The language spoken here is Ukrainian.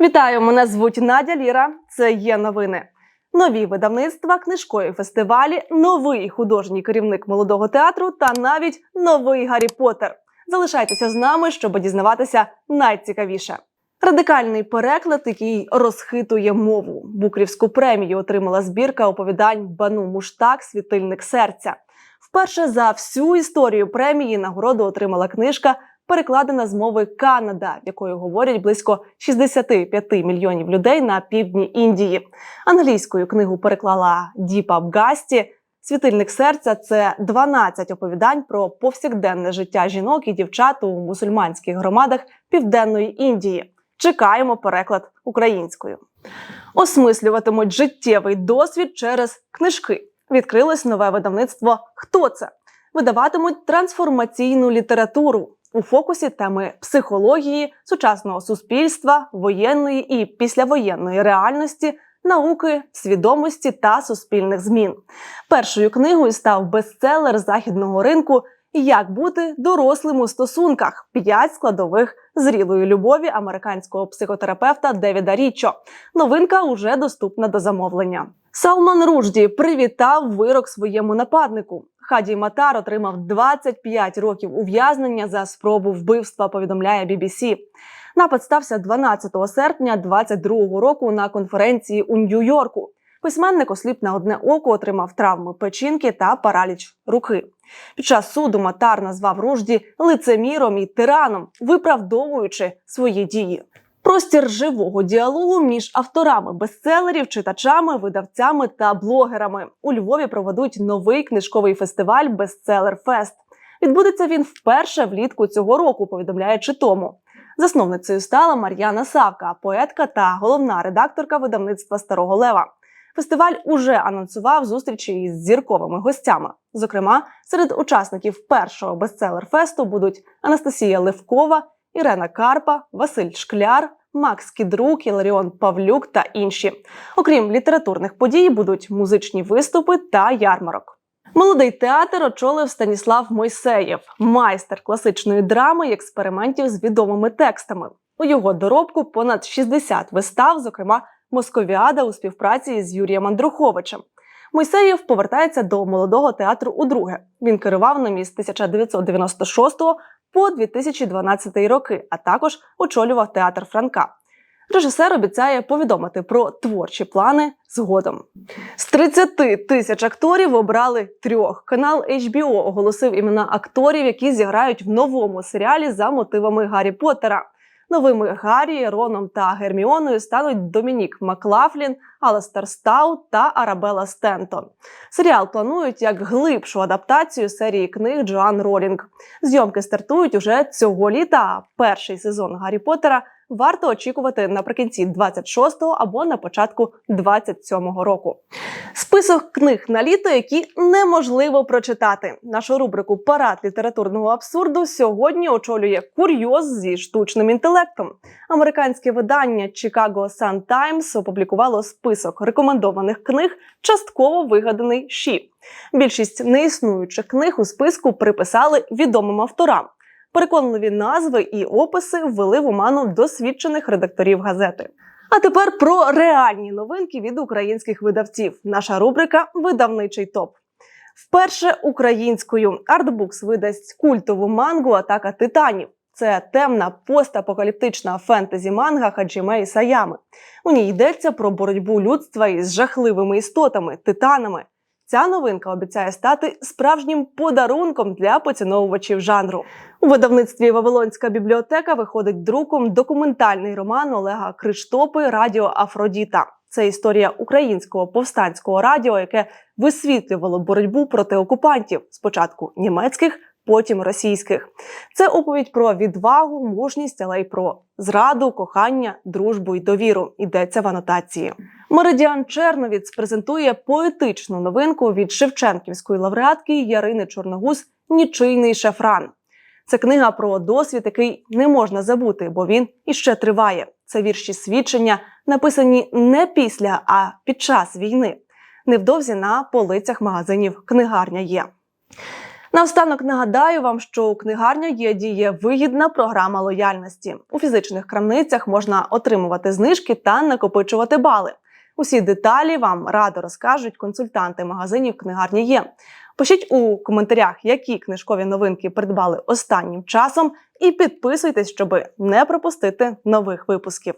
Вітаю! Мене звуть Надя Ліра. Це є новини. Нові видавництва, книжкові фестивалі, новий художній керівник молодого театру та навіть новий Гаррі Поттер. Залишайтеся з нами, щоб дізнаватися найцікавіше. Радикальний переклад, який розхитує мову. Букрівську премію отримала збірка оповідань Бану Муштак Світильник серця. Вперше за всю історію премії нагороду отримала книжка, перекладена з мови Канада, якою говорять близько 65 мільйонів людей на півдні Індії. Англійською книгу переклала Діпа Бгасті. Світильник серця це 12 оповідань про повсякденне життя жінок і дівчат у мусульманських громадах Південної Індії. Чекаємо переклад українською. Осмислюватимуть життєвий досвід через книжки. Відкрилось нове видавництво. Хто це? Видаватимуть трансформаційну літературу у фокусі теми психології, сучасного суспільства, воєнної і післявоєнної реальності, науки, свідомості та суспільних змін. Першою книгою став бестселер західного ринку Як бути дорослим у стосунках: п'ять складових зрілої любові американського психотерапевта Девіда Річо. Новинка уже доступна до замовлення. Салман Ружді привітав вирок своєму нападнику. Хаді Матар отримав 25 років ув'язнення за спробу вбивства. Повідомляє BBC. Напад стався 12 серпня 22 року на конференції у Нью-Йорку. Письменник осліп на одне око отримав травми печінки та параліч руки. Під час суду Матар назвав Ружді лицеміром і тираном, виправдовуючи свої дії. Простір живого діалогу між авторами бестселерів, читачами, видавцями та блогерами у Львові проведуть новий книжковий фестиваль Бестселер Фест. Відбудеться він вперше влітку цього року. Повідомляє Читому. Засновницею стала Мар'яна Савка, поетка та головна редакторка видавництва Старого Лева. Фестиваль уже анонсував зустрічі із зірковими гостями. Зокрема, серед учасників першого бестселер-фесту будуть Анастасія Левкова, Ірена Карпа, Василь Шкляр, Макс Кідрук, Іларіон Павлюк та інші. Окрім літературних подій, будуть музичні виступи та ярмарок. Молодий театр очолив Станіслав Мойсеєв, майстер класичної драми і експериментів з відомими текстами. У його доробку понад 60 вистав, зокрема Московіада у співпраці з Юрієм Андруховичем. Мойсеєв повертається до молодого театру удруге. Він керував ним із 1996 по 2012 роки, а також очолював театр Франка. Режисер обіцяє повідомити про творчі плани згодом. З 30 тисяч акторів обрали трьох. Канал HBO оголосив імена акторів, які зіграють в новому серіалі за мотивами Гаррі Поттера. Новими Гаррі, Роном та Герміоною стануть Домінік Маклафлін, Алестер Стаут та Арабела Стентон. Серіал планують як глибшу адаптацію серії книг Джоан Ролінг. Зйомки стартують уже цього літа. Перший сезон Гаррі Поттера варто очікувати наприкінці 26-го або на початку 27-го року. Список книг на літо, які неможливо прочитати. Нашу рубрику Парад літературного абсурду сьогодні очолює курйоз зі штучним інтелектом. Американське видання Chicago Sun Times опублікувало список рекомендованих книг, частково вигаданий ШІ. Більшість неіснуючих книг у списку приписали відомим авторам. Переконливі назви і описи ввели в оману досвідчених редакторів газети. А тепер про реальні новинки від українських видавців. Наша рубрика Видавничий топ. Вперше українською Артбукс видасть культову мангу Атака титанів. Це темна постапокаліптична фентезі манга Хаджіме Ісаями. У ній йдеться про боротьбу людства із жахливими істотами, титанами. Ця новинка обіцяє стати справжнім подарунком для поціновувачів жанру. У видавництві Вавилонська бібліотека виходить друком документальний роман Олега Криштопи Радіо Афродіта. Це історія українського повстанського радіо, яке висвітлювало боротьбу проти окупантів спочатку німецьких, потім російських. Це оповідь про відвагу, мужність, але й про зраду, кохання, дружбу і довіру. Йдеться в анотації. Меридіан Черновіц презентує поетичну новинку від Шевченківської лауреатки Ярини Чорногуз Нічийний шефран. Це книга про досвід, який не можна забути, бо він іще триває. Це вірші свідчення, написані не після, а під час війни. Невдовзі на полицях магазинів книгарня є. Наостанок нагадаю вам, що у книгарня є діє вигідна програма лояльності. У фізичних крамницях можна отримувати знижки та накопичувати бали. Усі деталі вам радо розкажуть консультанти магазинів книгарні є. Пишіть у коментарях, які книжкові новинки придбали останнім часом, і підписуйтесь, щоб не пропустити нових випусків.